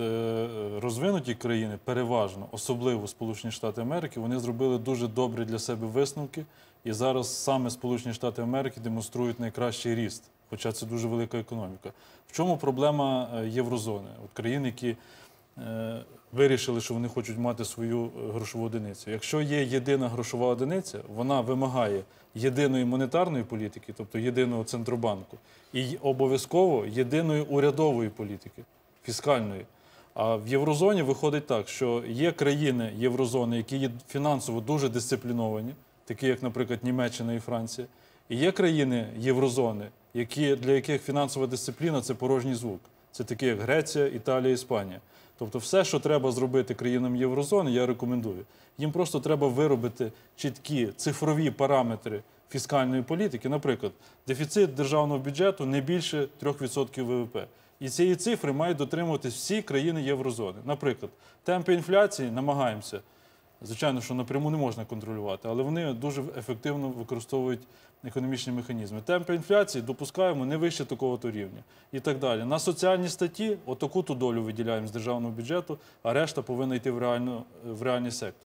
Е, Розвинуті країни переважно, особливо Сполучені Штати Америки, вони зробили дуже добрі для себе висновки. І зараз саме Сполучені Штати Америки демонструють найкращий ріст, хоча це дуже велика економіка. В чому проблема е, єврозони? От країни, які е, вирішили, що вони хочуть мати свою грошову одиницю. Якщо є єдина грошова одиниця, вона вимагає єдиної монетарної політики, тобто єдиного центробанку, і обов'язково єдиної урядової політики, фіскальної. А в єврозоні виходить так, що є країни єврозони, які є фінансово дуже дисципліновані, такі як, наприклад, Німеччина і Франція, і є країни єврозони, які, для яких фінансова дисципліна це порожній звук. Це такі, як Греція, Італія, Іспанія. Тобто, все, що треба зробити країнам єврозони, я рекомендую. Їм просто треба виробити чіткі цифрові параметри фіскальної політики. Наприклад, дефіцит державного бюджету не більше 3% ВВП. І цієї цифри мають дотримуватись всі країни єврозони. Наприклад, темпи інфляції намагаємося. Звичайно, що напряму не можна контролювати, але вони дуже ефективно використовують економічні механізми. Темпи інфляції допускаємо не вище такого-то рівня і так далі. На соціальні статті отаку ту долю виділяємо з державного бюджету, а решта повинна йти в реальний сектор.